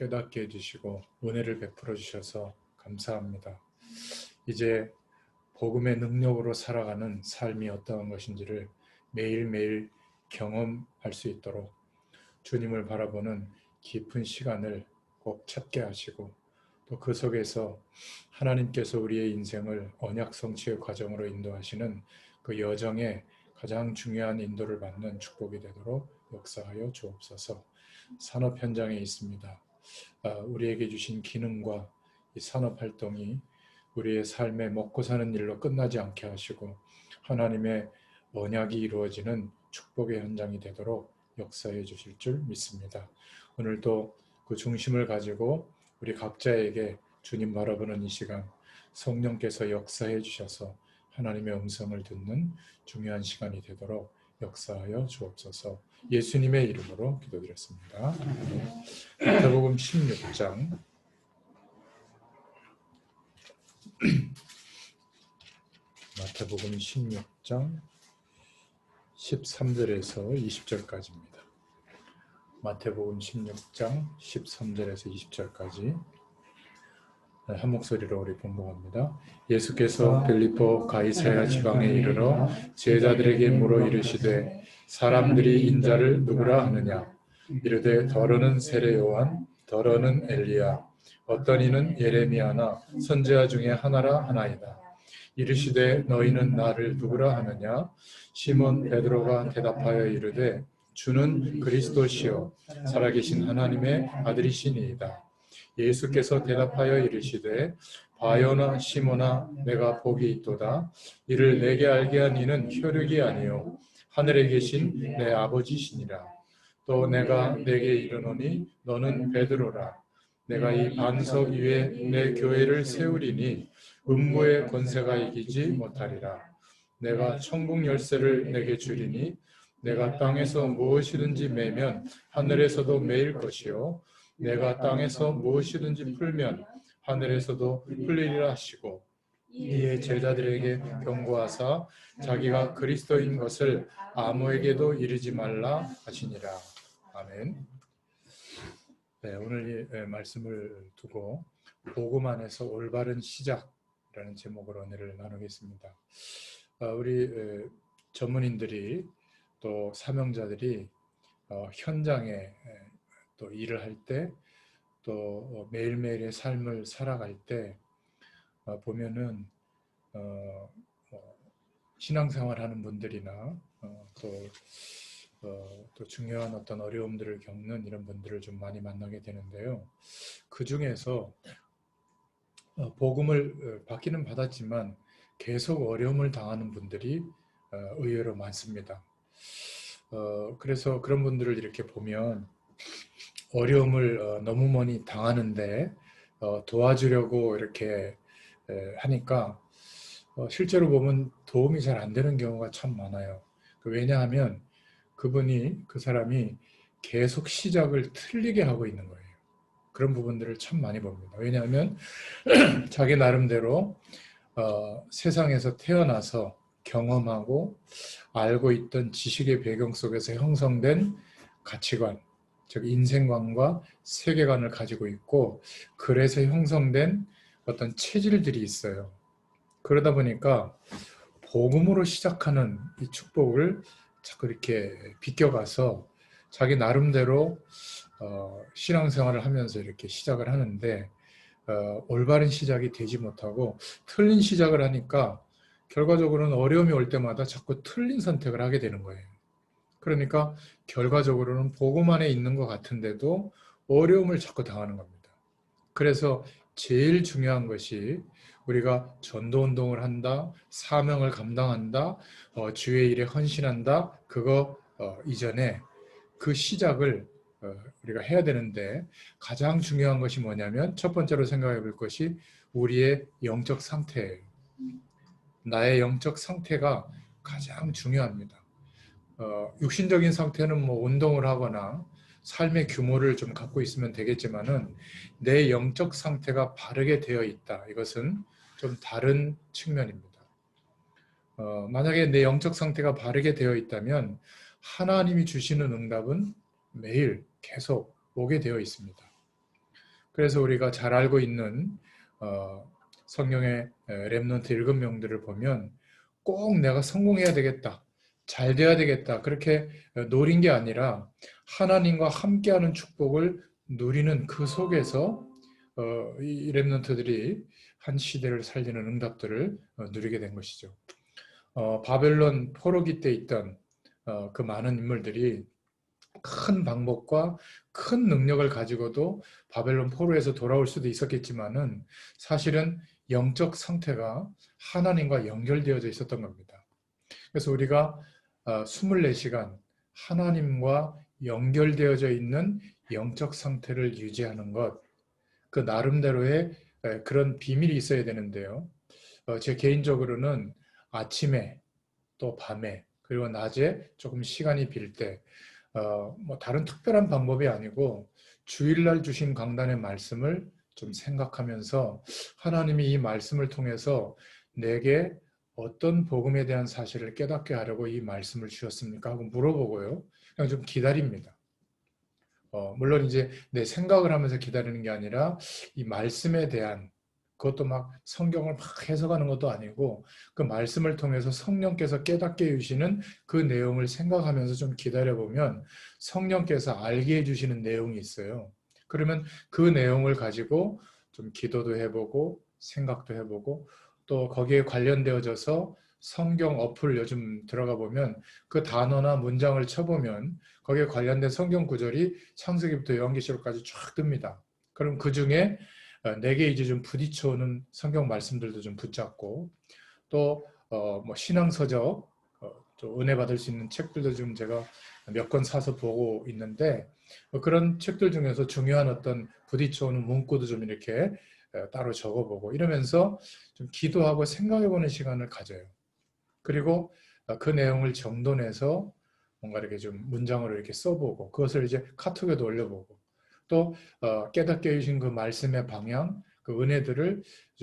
깨닫게 해주시고 은혜를 베풀어 주셔서 감사합니다. 이제 복음의 능력으로 살아가는 삶이 어떠한 것인지를 매일매일 경험할 수 있도록 주님을 바라보는 깊은 시간을 꼭 찾게 하시고 또 그 속에서 하나님께서 우리의 인생을 언약 성취의 과정으로 인도하시는 그 여정에 가장 중요한 인도를 받는 축복이 되도록 역사하여 주옵소서. 산업 현장에 있습니다. 아, 우리에게 주신 기능과 이 산업 활동이 우리의 삶에 먹고 사는 일로 끝나지 않게 하시고 하나님의 언약이 이루어지는 축복의 현장이 되도록 역사해 주실 줄 믿습니다. 오늘도 그 중심을 가지고 우리 각자에게 주님 바라보는 이 시간 성령께서 역사해 주셔서 하나님의 음성을 듣는 중요한 시간이 되도록 역사하여 주옵소서. 예수님의 이름으로 기도드렸습니다. 마태복음 16장 마태복음 16장 13절에서 20절까지입니다. 마태복음 16장 13절에서 20절까지 한 목소리로 우리 봉독합니다. 예수께서 빌리포 가이사야 지방에 이르러 제자들에게 물어 이르시되 사람들이 인자를 누구라 하느냐 이르되 더러는 세례 요한 더러는 엘리야 어떤 이는 예레미야나 선지자 중에 하나라 하나이다. 이르시되 너희는 나를 누구라 하느냐 시몬 베드로가 대답하여 이르되 주는 그리스도시요 살아계신 하나님의 아들이시니이다. 예수께서 대답하여 이르시되 바요나 시모나 내가 복이 있도다. 이를 내게 알게 한 이는 혈육이 아니요. 하늘에 계신 내 아버지시니라. 또 내가 내게 이르노니 너는 베드로라. 내가 이 반석 위에 내 교회를 세우리니 음부의 권세가 이기지 못하리라. 내가 천국 열쇠를 내게 주리니 내가 땅에서 무엇이든지 매면 하늘에서도 매일 것이요 내가 땅에서 무엇이든지 풀면 하늘에서도 풀리리라 하시고 이에 제자들에게 경고하사 자기가 그리스도인 것을 아무에게도 이르지 말라 하시니라. 아멘. 네, 오늘 이 말씀을 두고 복음 안에서 올바른 시작이라는 제목으로 은혜를 나누겠습니다. 우리 전문인들이 또 사명자들이 어, 현장에 또 일을 할 때또 어, 매일매일의 삶을 살아갈 때 어, 보면은 어, 신앙생활 하는 분들이나 또, 또 중요한 어떤 어려움들을 겪는 이런 분들을 좀 많이 만나게 되는데요. 그 중에서 복음을 받기는 받았지만 계속 어려움을 당하는 분들이 의외로 많습니다. 그래서 그런 분들을 이렇게 보면 어려움을 어, 너무 많이 당하는데 어, 도와주려고 이렇게 하니까 어, 실제로 보면 도움이 잘 안 되는 경우가 참 많아요. 그 왜냐하면 그분이 그 사람이 계속 시작을 틀리게 하고 있는 거예요. 그런 부분들을 참 많이 봅니다. 왜냐하면 자기 나름대로 어, 세상에서 태어나서 경험하고 알고 있던 지식의 배경 속에서 형성된 가치관, 즉 인생관과 세계관을 가지고 있고 그래서 형성된 어떤 체질들이 있어요. 그러다 보니까 복음으로 시작하는 이 축복을 자꾸 이렇게 비껴가서 자기 나름대로 어, 신앙생활을 하면서 이렇게 시작을 하는데 어, 올바른 시작이 되지 못하고 틀린 시작을 하니까 결과적으로는 어려움이 올 때마다 자꾸 틀린 선택을 하게 되는 거예요. 그러니까 결과적으로는 안에 있는 것 같은데도 어려움을 자꾸 당하는 겁니다. 그래서 제일 중요한 것이 우리가 전도 운동을 한다, 사명을 감당한다, 어, 주의 일에 헌신한다. 그거 어, 이전에 그 시작을 어, 우리가 해야 되는데 가장 중요한 것이 뭐냐면 첫 번째로 생각해 볼 것이 우리의 영적 상태예요. 나의 영적 상태가 가장 중요합니다. 어, 육신적인 상태는 뭐 운동을 하거나 삶의 규모를 좀 갖고 있으면 되겠지만은 내 영적 상태가 바르게 되어 있다. 이것은 좀 다른 측면입니다. 어, 만약에 내 영적 상태가 바르게 되어 있다면 하나님이 주시는 응답은 매일 계속 오게 되어 있습니다. 그래서 우리가 잘 알고 있는 어, 성경의 렘넌트 일곱 명들을 보면 꼭 내가 성공해야 되겠다. 잘 돼야 되겠다. 그렇게 노린 게 아니라 하나님과 함께하는 축복을 누리는 그 속에서 어, 이 렘넌트들이 한 시대를 살리는 응답들을 어, 누리게 된 것이죠. 어, 바벨론 포로기 때 있던 어, 그 많은 인물들이 큰 방법과 큰 능력을 가지고도 바벨론 포로에서 돌아올 수도 있었겠지만은 사실은 영적 상태가 하나님과 연결되어져 있었던 겁니다. 그래서 우리가 24시간 하나님과 연결되어져 있는 영적 상태를 유지하는 것, 그 나름대로의 그런 비밀이 있어야 되는데요. 어, 제 개인적으로는 아침에 또 밤에 그리고 낮에 조금 시간이 빌 때, 어, 뭐 다른 특별한 방법이 아니고 주일날 주신 강단의 말씀을 좀 생각하면서 하나님이 이 말씀을 통해서 내게 어떤 복음에 대한 사실을 깨닫게 하려고 이 말씀을 주셨습니까? 하고 물어보고요. 그냥 좀 기다립니다. 어, 물론 이제 내 생각을 하면서 기다리는 게 아니라 이 말씀에 대한 그것도 막 성경을 막 해석하는 것도 아니고 그 말씀을 통해서 성령께서 깨닫게 해주시는 그 내용을 생각하면서 좀 기다려보면 성령께서 알게 해주시는 내용이 있어요. 그러면 그 내용을 가지고 좀 기도도 해보고 생각도 해보고 또 거기에 관련되어져서 성경 어플 요즘 들어가 보면 그 단어나 문장을 쳐보면 거기에 관련된 성경 구절이 창세기부터 요한계시록까지 쫙 뜹니다. 그럼 그 중에 어, 내게 이제 좀 부딪혀오는 성경 말씀들도 좀 붙잡고 또 어, 뭐 신앙서적 어, 또 은혜 받을 수 있는 책들도 좀 제가 몇 권 사서 보고 있는데 뭐 그런 책들 중에서 중요한 어떤 부딪혀오는 문구도 좀 이렇게 따로 적어보고 이러면서 좀 기도하고 생각해보는 시간을 가져요. 그리고 그 내용을 정돈해서 뭔가 이렇게 좀 문장으로 이렇게 써보고 그것을 이제 카톡에도 올려보고 또 어, 깨닫게 해주신 그 말씀의 방향, 그 은혜들을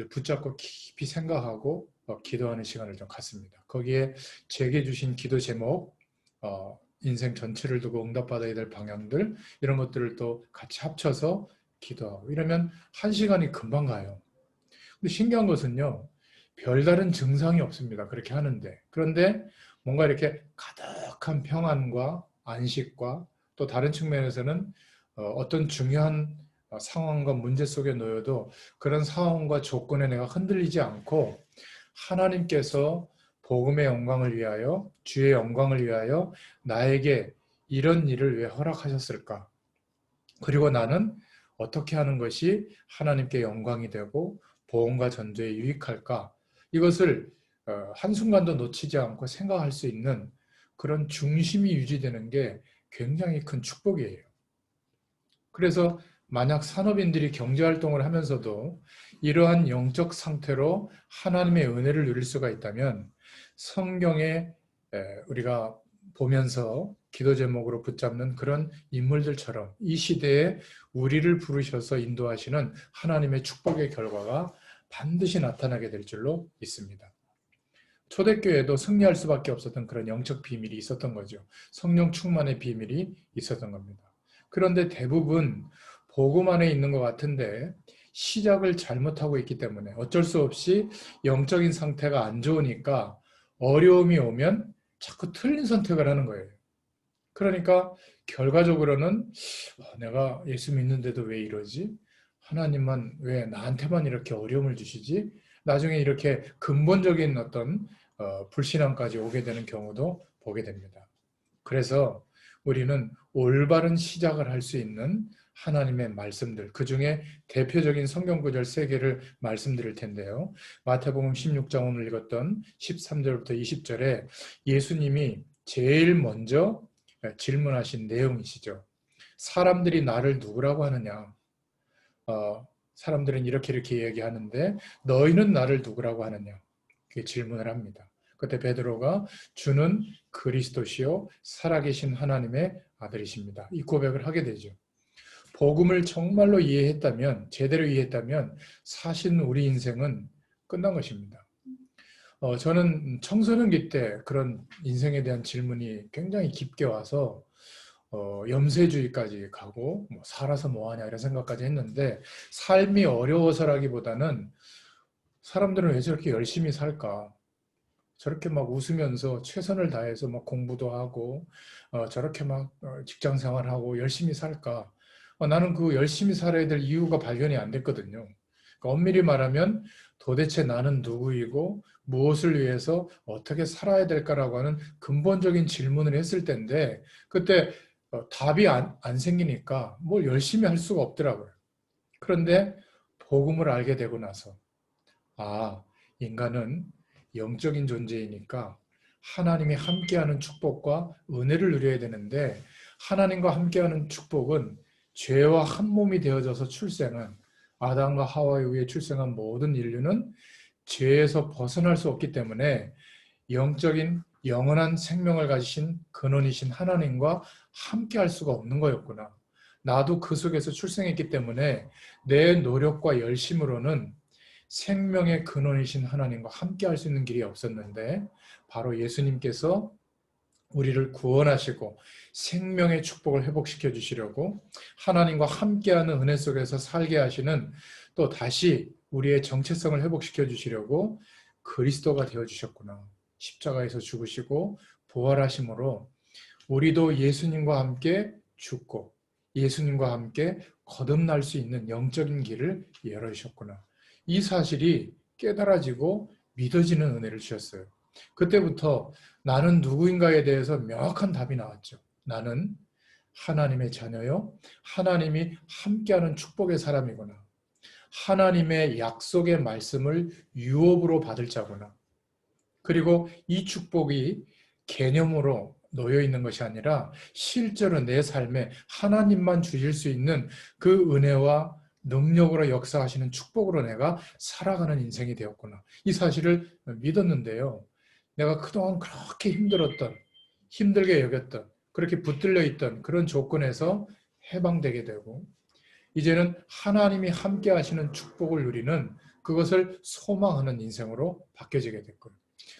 붙잡고 깊이 생각하고 어, 기도하는 시간을 좀 갖습니다. 거기에 제게 주신 기도 제목, 어, 인생 전체를 두고 응답받아야 될 방향들 이런 것들을 또 같이 합쳐서 기도하고 이러면 한 시간이 금방 가요. 근데 신기한 것은요. 별다른 증상이 없습니다. 그렇게 하는데. 그런데 뭔가 이렇게 가득한 평안과 안식과 또 다른 측면에서는 어, 어떤 중요한 어, 상황과 문제 속에 놓여도 그런 상황과 조건에 내가 흔들리지 않고 하나님께서 복음의 영광을 위하여 주의 영광을 위하여 나에게 이런 일을 왜 허락하셨을까? 그리고 나는 어떻게 하는 것이 하나님께 영광이 되고 보험과 전도에 유익할까? 이것을 어, 한순간도 놓치지 않고 생각할 수 있는 그런 중심이 유지되는 게 굉장히 큰 축복이에요. 그래서 만약 산업인들이 경제활동을 하면서도 이러한 영적 상태로 하나님의 은혜를 누릴 수가 있다면 성경에 우리가 보면서 기도 제목으로 붙잡는 그런 인물들처럼 이 시대에 우리를 부르셔서 인도하시는 하나님의 축복의 결과가 반드시 나타나게 될 줄로 믿습니다. 초대교회도 승리할 수밖에 없었던 그런 영적 비밀이 있었던 거죠. 성령 충만의 비밀이 있었던 겁니다. 그런데 대부분 복음 안에 있는 것 같은데 시작을 잘못하고 있기 때문에 어쩔 수 없이 영적인 상태가 안 좋으니까 어려움이 오면 자꾸 틀린 선택을 하는 거예요. 그러니까 결과적으로는 어, 내가 예수 믿는데도 왜 이러지? 하나님만 왜 나한테만 이렇게 어려움을 주시지? 나중에 이렇게 근본적인 어떤 어, 불신앙까지 오게 되는 경우도 보게 됩니다. 그래서 우리는 올바른 시작을 할 수 있는 하나님의 말씀들, 그 중에 대표적인 성경 구절 세 개를 말씀드릴 텐데요. 마태복음 16장 오늘 읽었던 13절부터 20절에 예수님이 제일 먼저 질문하신 내용이시죠. 사람들이 나를 누구라고 하느냐? 어, 사람들은 이렇게 이렇게 얘기하는데 너희는 나를 누구라고 하느냐? 그 질문을 합니다. 그때 베드로가 주는 그리스도시요 살아계신 하나님의 아들이십니다. 이 고백을 하게 되죠. 복음을 정말로 이해했다면 제대로 이해했다면 사실 우리 인생은 끝난 것입니다. 어, 저는 청소년기 때 그런 인생에 대한 질문이 굉장히 깊게 와서 어, 염세주의까지 가고 뭐 살아서 뭐하냐 이런 생각까지 했는데 삶이 어려워서라기보다는 사람들은 왜 저렇게 열심히 살까? 저렇게 막 웃으면서 최선을 다해서 막 공부도 하고 어, 저렇게 막 어, 직장 생활하고 열심히 살까? 어, 나는 그 열심히 살아야 될 이유가 발견이 안 됐거든요. 그러니까 엄밀히 말하면 도대체 나는 누구이고 무엇을 위해서 어떻게 살아야 될까라고 하는 근본적인 질문을 했을 텐데 그때 어, 답이 안, 안 생기니까 뭘 열심히 할 수가 없더라고요. 그런데 복음을 알게 되고 나서 아 인간은 영적인 존재이니까 하나님이 함께하는 축복과 은혜를 누려야 되는데 하나님과 함께하는 축복은 죄와 한 몸이 되어져서 출생한 아담과 하와에 의해 출생한 모든 인류는 죄에서 벗어날 수 없기 때문에 영적인 영원한 생명을 가지신 근원이신 하나님과 함께 할 수가 없는 거였구나. 나도 그 속에서 출생했기 때문에 내 노력과 열심으로는 생명의 근원이신 하나님과 함께 할 수 있는 길이 없었는데 바로 예수님께서 우리를 구원하시고 생명의 축복을 회복시켜 주시려고 하나님과 함께하는 은혜 속에서 살게 하시는 또 다시 우리의 정체성을 회복시켜 주시려고 그리스도가 되어 주셨구나. 십자가에서 죽으시고 부활하심으로 우리도 예수님과 함께 죽고 예수님과 함께 거듭날 수 있는 영적인 길을 열어주셨구나. 이 사실이 깨달아지고 믿어지는 은혜를 주셨어요. 그때부터 나는 누구인가에 대해서 명확한 답이 나왔죠. 나는 하나님의 자녀요. 하나님이 함께하는 축복의 사람이구나. 하나님의 약속의 말씀을 유업으로 받을 자구나. 그리고 이 축복이 개념으로 놓여 있는 것이 아니라 실제로 내 삶에 하나님만 주실 수 있는 그 은혜와 능력으로 역사하시는 축복으로 내가 살아가는 인생이 되었구나. 이 사실을 믿었는데요. 내가 그동안 그렇게 힘들었던, 힘들게 여겼던, 그렇게 붙들려 있던 그런 조건에서 해방되게 되고, 이제는 하나님이 함께 하시는 축복을 누리는 그것을 소망하는 인생으로 바뀌어지게 됐고요.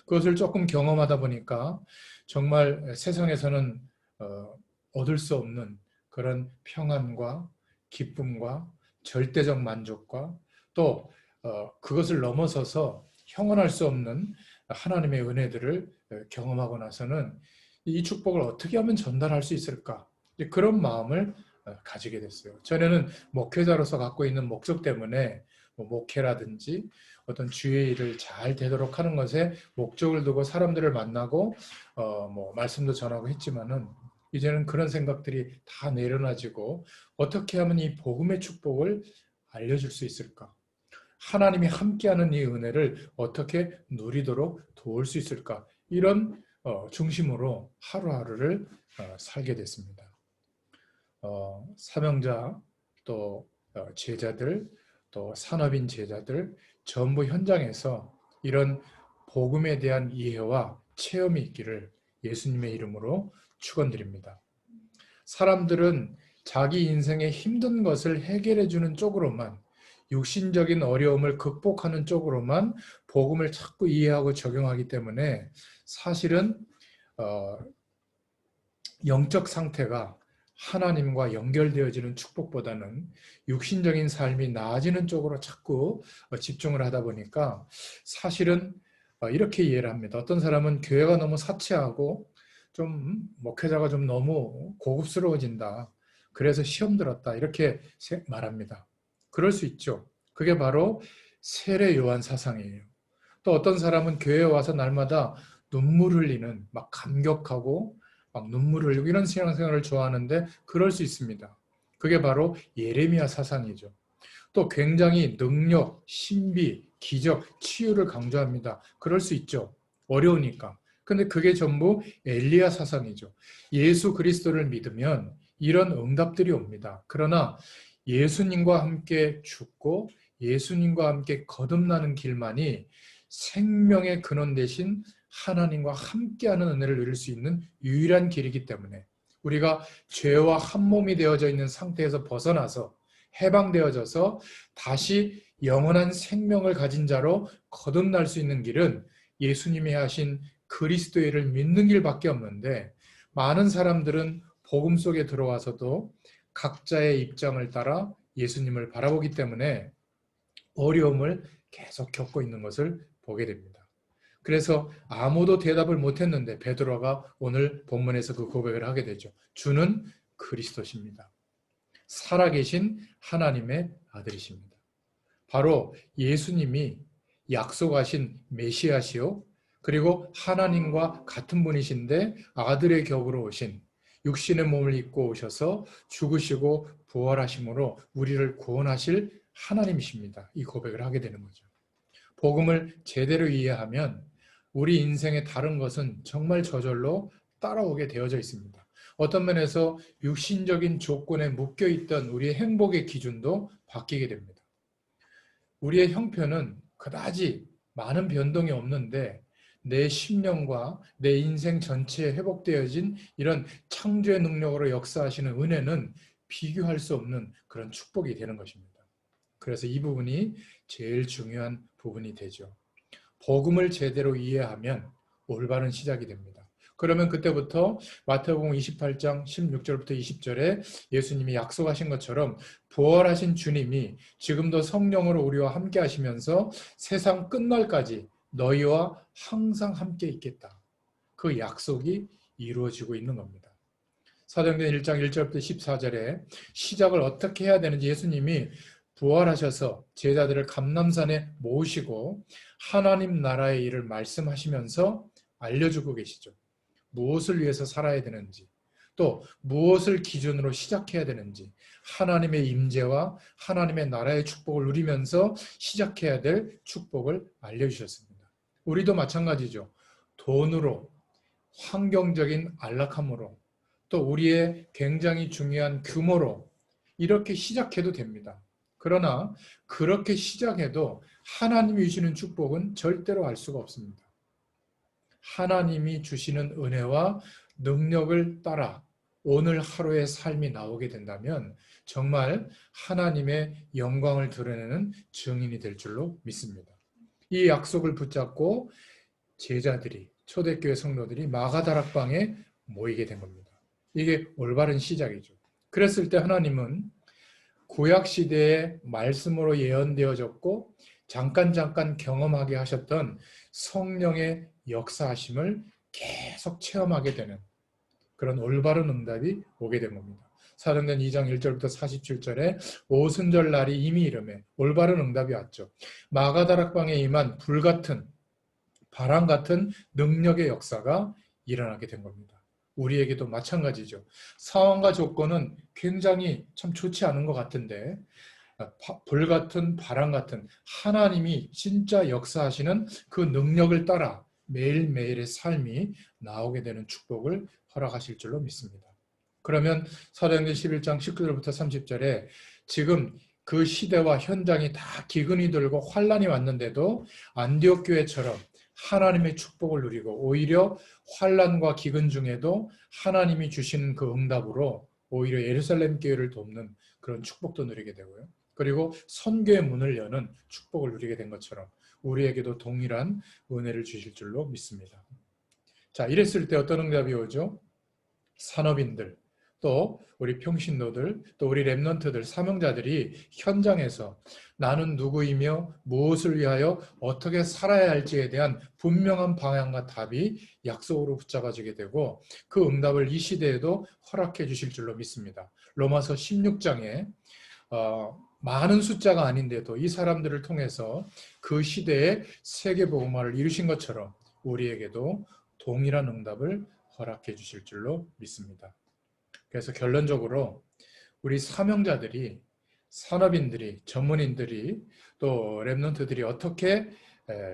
그것을 조금 경험하다 보니까 정말 세상에서는 어, 얻을 수 없는 그런 평안과 기쁨과 절대적 만족과 또 어, 그것을 넘어서서 형언할 수 없는 하나님의 은혜들을 경험하고 나서는 이 축복을 어떻게 하면 전달할 수 있을까 그런 마음을 어, 가지게 됐어요. 전에는 목회자로서 갖고 있는 목적 때문에 뭐 목회라든지 어떤 주의 일을 잘 되도록 하는 것에 목적을 두고 사람들을 만나고 어 뭐 말씀도 전하고 했지만은 이제는 그런 생각들이 다 내려놔지고 어떻게 하면 이 복음의 축복을 알려줄 수 있을까? 하나님이 함께하는 이 은혜를 어떻게 누리도록 도울 수 있을까? 이런 어, 중심으로 하루하루를 어, 살게 됐습니다. 어, 사명자 또 어, 제자들 또 산업인 제자들 전부 현장에서 이런 복음에 대한 이해와 체험이 있기를 예수님의 이름으로 축원드립니다. 사람들은 자기 인생의 힘든 것을 해결해 주는 쪽으로만 육신적인 어려움을 극복하는 쪽으로만 복음을 자꾸 이해하고 적용하기 때문에 사실은 어, 영적 상태가 하나님과 연결되어지는 축복보다는 육신적인 삶이 나아지는 쪽으로 자꾸 집중을 하다 보니까 사실은 이렇게 이해를 합니다. 어떤 사람은 교회가 너무 사치하고 좀 목회자가 좀 너무 고급스러워진다. 그래서 시험 들었다. 이렇게 말합니다. 그럴 수 있죠. 그게 바로 세례 요한 사상이에요. 또 어떤 사람은 교회에 와서 날마다 눈물 흘리는 막 감격하고 막 눈물 흘리고 이런 신앙생활을 좋아하는데 그럴 수 있습니다. 그게 바로 예레미야 사상이죠. 또 굉장히 능력, 신비, 기적, 치유를 강조합니다. 그럴 수 있죠. 어려우니까. 근데 그게 전부 엘리야 사상이죠. 예수 그리스도를 믿으면 이런 응답들이 옵니다. 그러나 예수님과 함께 죽고 예수님과 함께 거듭나는 길만이 생명의 근원 대신 하나님과 함께하는 은혜를 누릴 수 있는 유일한 길이기 때문에 우리가 죄와 한 몸이 되어져 있는 상태에서 벗어나서 해방되어져서 다시 영원한 생명을 가진 자로 거듭날 수 있는 길은 예수님이 하신 그리스도의를 믿는 길밖에 없는데 많은 사람들은 복음 속에 들어와서도 각자의 입장을 따라 예수님을 바라보기 때문에 어려움을 계속 겪고 있는 것을 보게 됩니다. 그래서 아무도 대답을 못했는데 베드로가 오늘 본문에서 그 고백을 하게 되죠. 주는 그리스도십니다. 살아계신 하나님의 아들이십니다. 바로 예수님이 약속하신 메시아시요 그리고 하나님과 같은 분이신데 아들의 격으로 오신 육신의 몸을 입고 오셔서 죽으시고 부활하심으로 우리를 구원하실 하나님이십니다. 이 고백을 하게 되는 거죠. 복음을 제대로 이해하면 우리 인생의 다른 것은 정말 저절로 따라오게 되어져 있습니다. 어떤 면에서 육신적인 조건에 묶여 있던 우리의 행복의 기준도 바뀌게 됩니다. 우리의 형편은 그다지 많은 변동이 없는데 내 심령과 내 인생 전체에 회복되어진 이런 창조의 능력으로 역사하시는 은혜는 비교할 수 없는 그런 축복이 되는 것입니다. 그래서 이 부분이 제일 중요한 부분이 되죠. 복음을 제대로 이해하면 올바른 시작이 됩니다. 그러면 그때부터 마태복음 28장 16절부터 20절에 예수님이 약속하신 것처럼 부활하신 주님이 지금도 성령으로 우리와 함께 하시면서 세상 끝날까지 너희와 항상 함께 있겠다. 그 약속이 이루어지고 있는 겁니다. 사도행전 1장 1절부터 14절에 시작을 어떻게 해야 되는지 예수님이 부활하셔서 제자들을 감남산에 모으시고 하나님 나라의 일을 말씀하시면서 알려주고 계시죠. 무엇을 위해서 살아야 되는지, 또 무엇을 기준으로 시작해야 되는지, 하나님의 임재와 하나님의 나라의 축복을 누리면서 시작해야 될 축복을 알려주셨습니다. 우리도 마찬가지죠. 돈으로, 환경적인 안락함으로, 또 우리의 굉장히 중요한 규모로 이렇게 시작해도 됩니다. 그러나 그렇게 시작해도 하나님이 주시는 축복은 절대로 알 수가 없습니다. 하나님이 주시는 은혜와 능력을 따라 오늘 하루의 삶이 나오게 된다면 정말 하나님의 영광을 드러내는 증인이 될 줄로 믿습니다. 이 약속을 붙잡고 제자들이 초대교회 성도들이 마가다락방에 모이게 된 겁니다. 이게 올바른 시작이죠. 그랬을 때 하나님은 구약 시대의 말씀으로 예언되어졌고 잠깐 잠깐 경험하게 하셨던 성령의 역사하심을 계속 체험하게 되는 그런 올바른 응답이 오게 된 겁니다. 사도행전 2장 1절부터 47절에 오순절 날이 이미 이름에 올바른 응답이 왔죠. 마가다락방에 임한 불같은 바람 같은 능력의 역사가 일어나게 된 겁니다. 우리에게도 마찬가지죠. 상황과 조건은 굉장히 참 좋지 않은 것 같은데 불 같은 바람 같은 하나님이 진짜 역사하시는 그 능력을 따라 매일매일의 삶이 나오게 되는 축복을 허락하실 줄로 믿습니다. 그러면 사도행전 11장 19절부터 30절에 지금 그 시대와 현장이 다 기근이 들고 환란이 왔는데도 안디옥 교회처럼 하나님의 축복을 누리고 오히려 환란과 기근 중에도 하나님이 주시는 그 응답으로 오히려 예루살렘 교회를 돕는 그런 축복도 누리게 되고요. 그리고 선교의 문을 여는 축복을 누리게 된 것처럼 우리에게도 동일한 은혜를 주실 줄로 믿습니다. 자, 이랬을 때 어떤 응답이 오죠? 산업인들, 또 우리 평신도들, 또 우리 랩런트들, 사명자들이 현장에서 나는 누구이며 무엇을 위하여 어떻게 살아야 할지에 대한 분명한 방향과 답이 약속으로 붙잡아지게 되고 그 응답을 이 시대에도 허락해 주실 줄로 믿습니다. 로마서 16장에 어, 많은 숫자가 아닌데도 이 사람들을 통해서 그 시대에 세계복음화를 이루신 것처럼 우리에게도 동일한 응답을 허락해 주실 줄로 믿습니다. 그래서 결론적으로 우리 사명자들이 산업인들이 전문인들이 또 랩런트들이 어떻게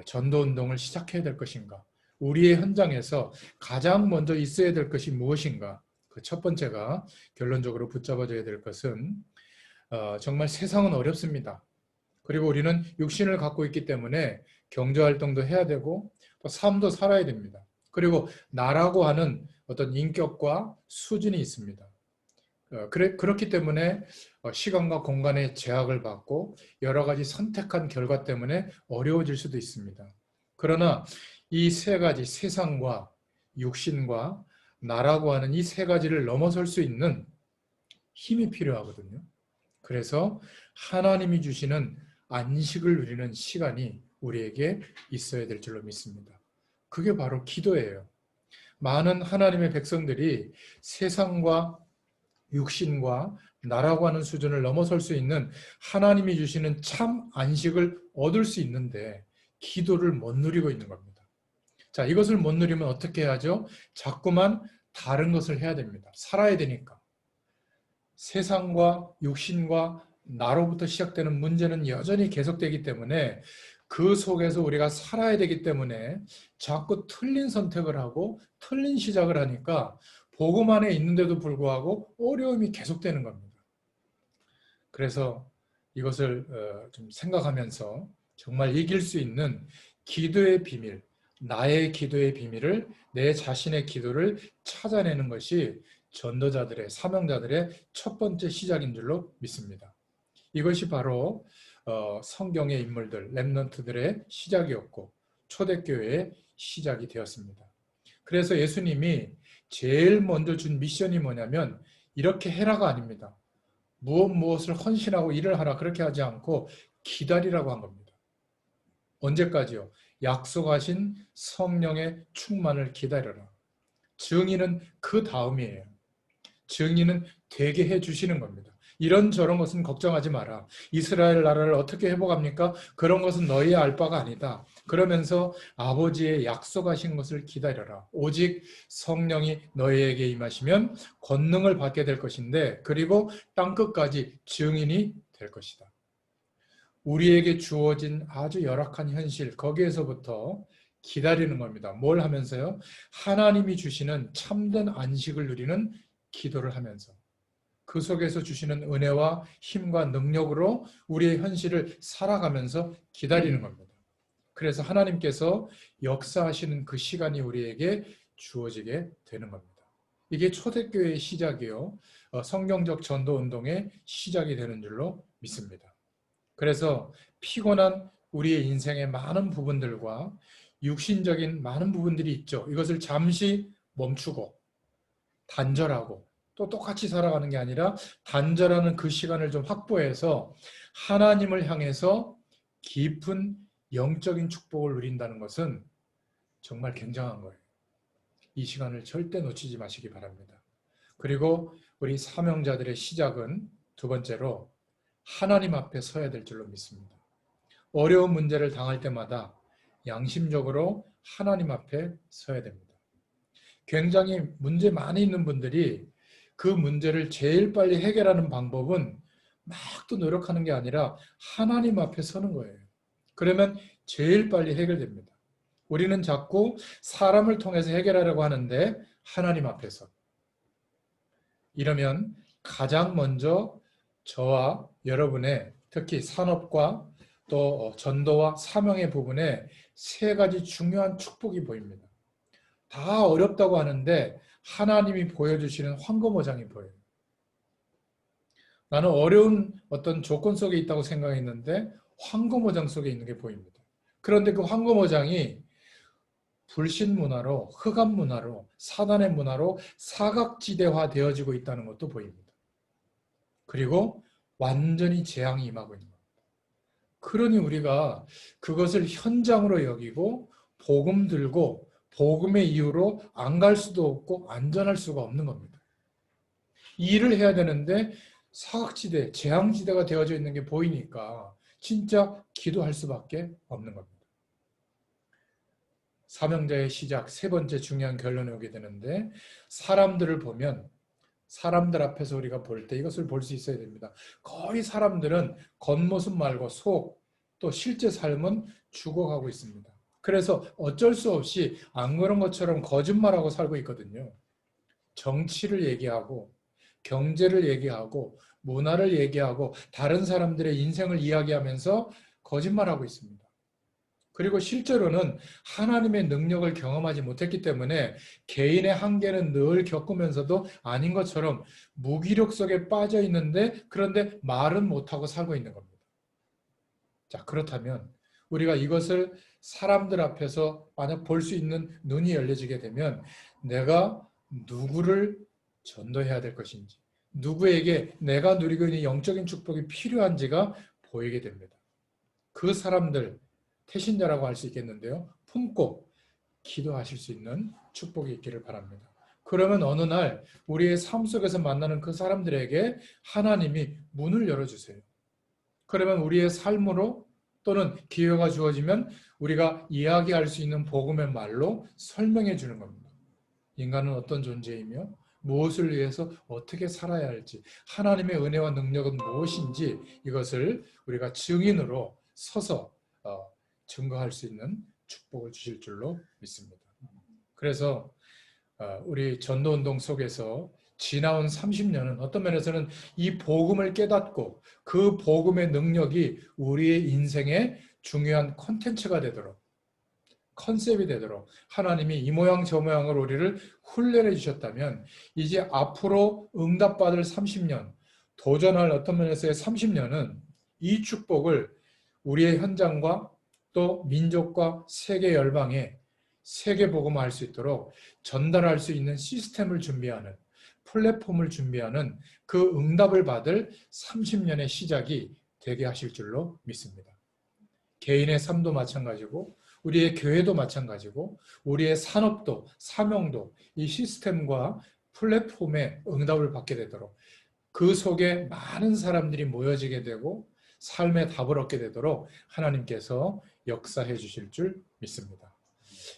전도 운동을 시작해야 될 것인가? 우리의 현장에서 가장 먼저 있어야 될 것이 무엇인가? 그 첫 번째가 결론적으로 붙잡아줘야 될 것은 어, 정말 세상은 어렵습니다. 그리고 우리는 육신을 갖고 있기 때문에 경제활동도 해야 되고 또 삶도 살아야 됩니다. 그리고 나라고 하는 어떤 인격과 수준이 있습니다. 어, 그래, 그렇기 때문에 어, 시간과 공간의 제약을 받고 여러 가지 선택한 결과 때문에 어려워질 수도 있습니다. 그러나 이 세 가지 세상과 육신과 나라고 하는 이 세 가지를 넘어설 수 있는 힘이 필요하거든요. 그래서 하나님이 주시는 안식을 누리는 시간이 우리에게 있어야 될 줄로 믿습니다. 그게 바로 기도예요. 많은 하나님의 백성들이 세상과 육신과 나라고 하는 수준을 넘어설 수 있는 하나님이 주시는 참 안식을 얻을 수 있는데 기도를 못 누리고 있는 겁니다. 자, 이것을 못 누리면 어떻게 해야죠? 자꾸만 다른 것을 해야 됩니다. 살아야 되니까. 세상과 육신과 나로부터 시작되는 문제는 여전히 계속되기 때문에 그 속에서 우리가 살아야 되기 때문에 자꾸 틀린 선택을 하고 틀린 시작을 하니까 복음 안에 있는데도 불구하고 어려움이 계속되는 겁니다. 그래서 이것을 어, 좀 생각하면서 정말 이길 수 있는 기도의 비밀, 나의 기도의 비밀을 내 자신의 기도를 찾아내는 것이 전도자들의 사명자들의 첫 번째 시작인 줄로 믿습니다. 이것이 바로 어, 성경의 인물들, 렘넌트들의 시작이었고 초대교회의 시작이 되었습니다. 그래서 예수님이 제일 먼저 준 미션이 뭐냐면 이렇게 해라가 아닙니다. 무엇 무엇을 헌신하고 일을 하라 그렇게 하지 않고 기다리라고 한 겁니다. 언제까지요? 약속하신 성령의 충만을 기다려라. 증인은 그 다음이에요. 증인은 되게 해 주시는 겁니다. 이런 저런 것은 걱정하지 마라. 이스라엘 나라를 어떻게 회복합니까? 그런 것은 너희의 알 바가 아니다. 그러면서 아버지의 약속하신 것을 기다려라. 오직 성령이 너희에게 임하시면 권능을 받게 될 것인데 그리고 땅 끝까지 증인이 될 것이다. 우리에게 주어진 아주 열악한 현실 거기에서부터 기다리는 겁니다. 뭘 하면서요? 하나님이 주시는 참된 안식을 누리는 기도를 하면서 그 속에서 주시는 은혜와 힘과 능력으로 우리의 현실을 살아가면서 기다리는 겁니다. 그래서 하나님께서 역사하시는 그 시간이 우리에게 주어지게 되는 겁니다. 이게 초대교회의 시작이요. 어, 성경적 전도 운동의 시작이 되는 줄로 믿습니다. 그래서 피곤한 우리의 인생의 많은 부분들과 육신적인 많은 부분들이 있죠. 이것을 잠시 멈추고 단절하고 또 똑같이 살아가는 게 아니라 단절하는 그 시간을 좀 확보해서 하나님을 향해서 깊은 영적인 축복을 누린다는 것은 정말 굉장한 거예요. 이 시간을 절대 놓치지 마시기 바랍니다. 그리고 우리 사명자들의 시작은 두 번째로 하나님 앞에 서야 될 줄로 믿습니다. 어려운 문제를 당할 때마다 양심적으로 하나님 앞에 서야 됩니다. 굉장히 문제 많이 있는 분들이 그 문제를 제일 빨리 해결하는 방법은 막 또 노력하는 게 아니라 하나님 앞에 서는 거예요. 그러면 제일 빨리 해결됩니다. 우리는 자꾸 사람을 통해서 해결하려고 하는데 하나님 앞에서 이러면 가장 먼저 저와 여러분의 특히 산업과 또 전도와 사명의 부분에 세 가지 중요한 축복이 보입니다. 다 어렵다고 하는데 하나님이 보여주시는 황금어장이 보여요. 나는 어려운 어떤 조건 속에 있다고 생각했는데 황금어장 속에 있는 게 보입니다. 그런데 그 황금어장이 불신 문화로 흑암 문화로 사단의 문화로 사각지대화 되어지고 있다는 것도 보입니다. 그리고 완전히 재앙이 임하고 있는 겁니다. 그러니 우리가 그것을 현장으로 여기고 복음 들고 복음의 이유로 안 갈 수도 없고 안전할 수가 없는 겁니다. 일을 해야 되는데 사각지대, 재앙지대가 되어져 있는 게 보이니까 진짜 기도할 수밖에 없는 겁니다. 사명자의 시작 세 번째 중요한 결론에 오게 되는데 사람들을 보면 사람들 앞에서 우리가 볼 때 이것을 볼 수 있어야 됩니다. 거의 사람들은 겉모습 말고 속 또 실제 삶은 죽어가고 있습니다. 그래서 어쩔 수 없이 안 그런 것처럼 거짓말하고 살고 있거든요. 정치를 얘기하고 경제를 얘기하고 문화를 얘기하고 다른 사람들의 인생을 이야기하면서 거짓말하고 있습니다. 그리고 실제로는 하나님의 능력을 경험하지 못했기 때문에 개인의 한계는 늘 겪으면서도 아닌 것처럼 무기력 속에 빠져 있는데 그런데 말은 못하고 살고 있는 겁니다. 자, 그렇다면 우리가 이것을 사람들 앞에서 만약 볼 수 있는 눈이 열려지게 되면 내가 누구를 전도해야 될 것인지, 누구에게 내가 누리고 있는 영적인 축복이 필요한지가 보이게 됩니다. 그 사람들, 태신자라고 할 수 있겠는데요. 품고 기도하실 수 있는 축복이 있기를 바랍니다. 그러면 어느 날 우리의 삶 속에서 만나는 그 사람들에게 하나님이 문을 열어주세요. 그러면 우리의 삶으로 또는 기회가 주어지면 우리가 이야기할 수 있는 복음의 말로 설명해 주는 겁니다. 인간은 어떤 존재이며 무엇을 위해서 어떻게 살아야 할지 하나님의 은혜와 능력은 무엇인지 이것을 우리가 증인으로 서서 어, 증거할 수 있는 축복을 주실 줄로 믿습니다. 그래서 어, 우리 전도운동 속에서 지나온 30년은 어떤 면에서는 이 복음을 깨닫고 그 복음의 능력이 우리의 인생의 중요한 콘텐츠가 되도록 컨셉이 되도록 하나님이 이 모양 저 모양으로 우리를 훈련해 주셨다면 이제 앞으로 응답받을 30년 도전할 어떤 면에서의 30년은 이 축복을 우리의 현장과 또 민족과 세계 열방에 세계 복음화할 수 있도록 전달할 수 있는 시스템을 준비하는 플랫폼을 준비하는 그 응답을 받을 30년의 시작이 되게 하실 줄로 믿습니다. 개인의 삶도 마찬가지고 우리의 교회도 마찬가지고 우리의 산업도 사명도 이 시스템과 플랫폼의 응답을 받게 되도록 그 속에 많은 사람들이 모여지게 되고 삶의 답을 얻게 되도록 하나님께서 역사해 주실 줄 믿습니다.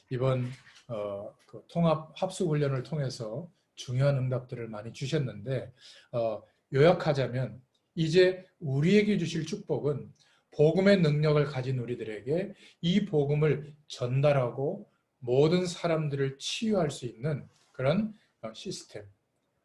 이번 어, 그 통합 합숙 훈련을 통해서 중요한 응답들을 많이 주셨는데 어, 요약하자면 이제 우리에게 주실 축복은 복음의 능력을 가진 우리들에게 이 복음을 전달하고 모든 사람들을 치유할 수 있는 그런 어, 시스템,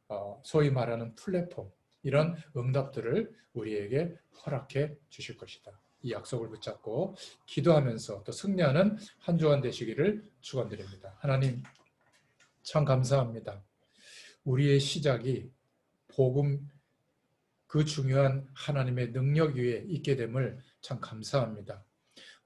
어, 소위 말하는 플랫폼 이런 응답들을 우리에게 허락해 주실 것이다. 이 약속을 붙잡고 기도하면서 또 승리하는 한 주간 되시기를 축원드립니다. 하나님 참 감사합니다. 우리의 시작이 복음 그 중요한 하나님의 능력 위에 있게 됨을 참 감사합니다.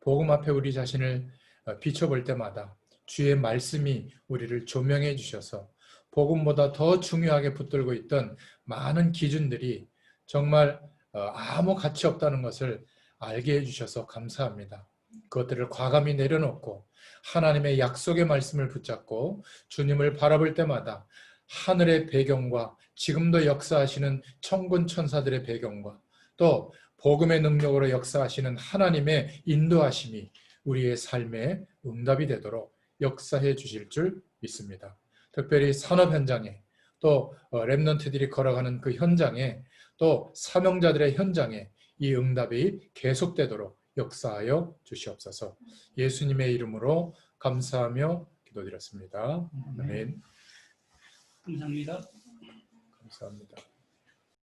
복음 앞에 우리 자신을 어, 비춰볼 때마다 주의 말씀이 우리를 조명해 주셔서 복음보다 더 중요하게 붙들고 있던 많은 기준들이 정말 어, 아무 가치 없다는 것을 알게 해주셔서 감사합니다. 그것들을 과감히 내려놓고 하나님의 약속의 말씀을 붙잡고 주님을 바라볼 때마다 하늘의 배경과 지금도 역사하시는 천군 천사들의 배경과 또 복음의 능력으로 역사하시는 하나님의 인도하심이 우리의 삶의 응답이 되도록 역사해 주실 줄 믿습니다. 특별히 산업 현장에 또 어, 랩런트들이 걸어가는 그 현장에 또 사명자들의 현장에 이 응답이 계속되도록 역사하여 주시옵소서. 예수님의 이름으로 감사하며 기도드렸습니다. 아멘. 감사합니다. 감사합니다.